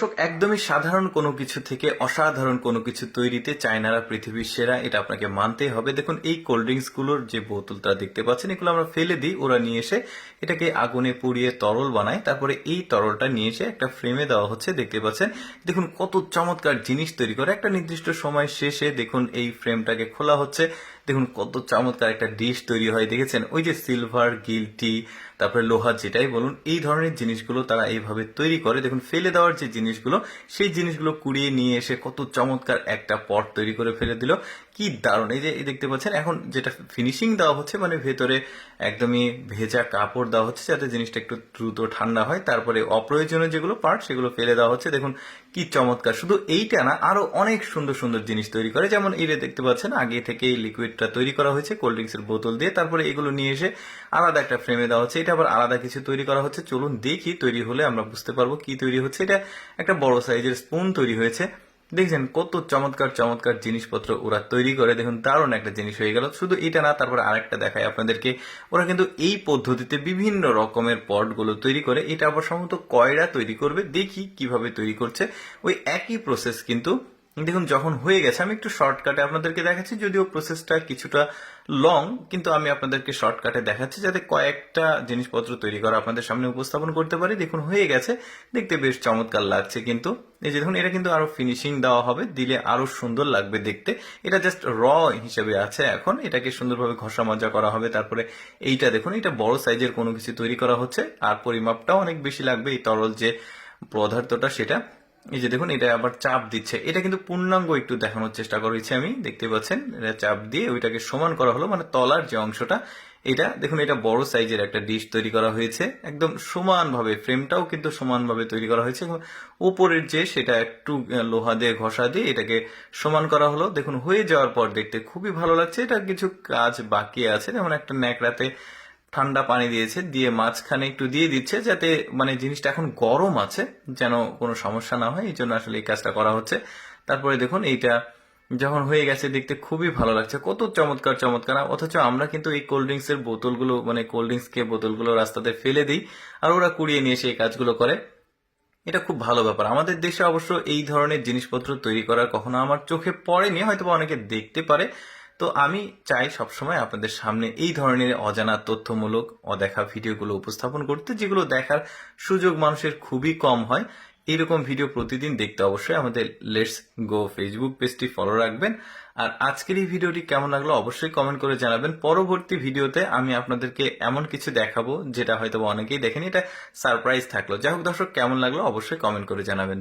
দর্শক একদমই সাধারণ কোনো কিছু থেকে অসাধারণ কোনো কিছু তৈরিতে চায়নারা পৃথিবীর সেরা, এটা আপনাকে মানতেই হবে। দেখুন, এই কোল্ড ড্রিঙ্কসগুলোর যে বোতলটা দেখতে পাচ্ছেন, এগুলো আমরা ফেলে দিই, ওরা নিয়ে এসে এটাকে আগুনে পুড়িয়ে তরল বানায়, তারপরে এই তরলটা নিয়ে এসে একটা ফ্রেমে দেওয়া হচ্ছে, দেখতে পাচ্ছেন। দেখুন, কত চমৎকার জিনিস তৈরি করে। একটা নির্দিষ্ট সময় শেষে দেখুন, এই ফ্রেমটাকে খোলা হচ্ছে। দেখুন কত চমৎকার একটা ডিশ তৈরি হয়, দেখেছেন? ওই যে সিলভার গিলটি তারপরে লোহা যেটাই বলুন, এই ধরনের জিনিসগুলো তারা এইভাবে তৈরি করে। দেখুন, ফেলে দেওয়ার যে জিনিসগুলো, সেই জিনিসগুলো কুড়িয়ে নিয়ে এসে কত চমৎকার একটা পট তৈরি করে ফেলে দিল। কি দারুণ! এই যে দেখতে পাচ্ছেন, এখন যেটা ফিনিশিং দেওয়া হচ্ছে মানে ভেতরে একদমই ভেজা কাপড় দেওয়া হচ্ছে, যাতে জিনিসটা একটু দ্রুত ঠান্ডা হয়। তারপরে অপ্রয়োজনীয় যেগুলো পার্ট সেগুলো ফেলে দেওয়া হচ্ছে। দেখুন, কি চমৎকার! শুধু এইটা না, আরও অনেক সুন্দর সুন্দর জিনিস তৈরি করে। যেমন এই দেখতে পাচ্ছেন, আগে থেকে এই লিকুইডটা তৈরি করা হয়েছে কোল্ড ড্রিঙ্কস এর বোতল দিয়ে। তারপরে এগুলো নিয়ে এসে আলাদা একটা ফ্রেমে দেওয়া হচ্ছে। এটা আবার আলাদা কিছু তৈরি করা হচ্ছে। চলুন দেখি তৈরি হলে আমরা বুঝতে পারব কি তৈরি হচ্ছে। এটা একটা বড় সাইজের স্পুন তৈরি হয়েছে। দেখছেন কত চমৎকার চমৎকার জিনিসপত্র ওরা তৈরি করে। দেখুন, দারুণ একটা জিনিস হয়ে গেল। শুধু এটা না, তারপরে আরেকটা দেখায় আপনাদেরকে। ওরা কিন্তু এই পদ্ধতিতে বিভিন্ন রকমের পটগুলো তৈরি করে। এটা আবার সম্ভবত কয়রা তৈরি করবে। দেখি কীভাবে তৈরি করছে। ওই একই প্রসেস কিন্তু দেখুন, যখন হয়ে গেছে, আমি একটু শর্টকাটে আপনাদেরকে দেখাচ্ছি, যদিও প্রসেসটা কিছুটা লং কিন্তু আমি আপনাদেরকে শর্টকাটে দেখাচ্ছি যাতে কয়েকটা জিনিসপত্র তৈরি করা আপনাদের সামনে উপস্থাপন করতে পারি। দেখুন, হয়ে গেছে, দেখতে বেশ চমৎকার লাগছে কিন্তু। এই যে দেখুন, এটা কিন্তু আরও ফিনিশিং দেওয়া হবে, দিলে আরও সুন্দর লাগবে দেখতে। এটা জাস্ট র হিসেবে আছে এখন, এটাকে সুন্দরভাবে ঘষা মজা করা হবে। তারপরে এইটা দেখুন, এটা বড় সাইজের কোনো কিছু তৈরি করা হচ্ছে, আর পরিমাপটাও অনেক বেশি লাগবে। এই তরল যে পদার্থটা, সেটা এই যে দেখুন, এটা আবার চাপ দিচ্ছে। এটা কিন্তু পূর্ণাঙ্গ একটু দেখানোর চেষ্টা করেছি আমি, দেখতে পাচ্ছেন, এটা চাপ দিয়ে ওইটাকে সমান করা হলো মানে তলার যে অংশটা, এটা দেখুন, এটা বড় সাইজের একটা ডিশ তৈরি করা হয়েছে। একদম সমানভাবে ফ্রেমটাও কিন্তু সমানভাবে তৈরি করা হয়েছে উপরের যে, সেটা একটু লোহা দিয়ে, ঘষা দিয়ে এটাকে সমান করা হলো। দেখুন, হয়ে যাওয়ার পর দেখতে খুবই ভালো লাগছে। এটা কিছু কাজ বাকি আছে, যেমন একটা ন্যাকড়াতে ঠান্ডা পানি দিয়েছে, দিয়ে মাঝখানে একটু দিয়ে দিচ্ছে যাতে মানে জিনিসটা এখন গরম আছে, যেন কোনো সমস্যা না হয়, এই জন্য আসলে এই কাজটা করা হচ্ছে। তারপরে দেখুন, এইটা যখন হয়ে গেছে, দেখতে খুবই ভালো লাগছে। কত চমৎকার চমৎকার। অথচ আমরা কিন্তু এই কোল্ড ড্রিঙ্কস এর বোতলগুলো মানে কোল্ড ড্রিঙ্কস কে বোতলগুলো রাস্তাতে ফেলে দিই, আর ওরা কুড়িয়ে নিয়ে এসে এই কাজগুলো করে। এটা খুব ভালো ব্যাপার। আমাদের দেশে অবশ্য এই ধরনের জিনিসপত্র তৈরি করার কখনো আমার চোখে পড়েনি হয়তো অনেকে দেখতে পারে। তো আমি চাই সবসময় আপনাদের সামনে এই ধরনের অজানা তথ্যমূলক, অদেখা ভিডিওগুলো উপস্থাপন করতে, যেগুলো দেখার সুযোগ মানুষের খুবই কম হয়। এইরকম ভিডিও প্রতিদিন দেখতে অবশ্যই আমাদের লেটস গো ফেসবুক পেজটি ফলো রাখবেন। আর আজকের এই ভিডিওটি কেমন লাগল অবশ্যই কমেন্ট করে জানাবেন। পরবর্তী ভিডিওতে আমি আপনাদেরকে এমন কিছু দেখাবো, যেটা হয়তো অনেকেই দেখেনি, এটা সারপ্রাইজ থাকল। যাই হোক দর্শক, কেমন লাগল অবশ্যই কমেন্ট করে জানাবেন।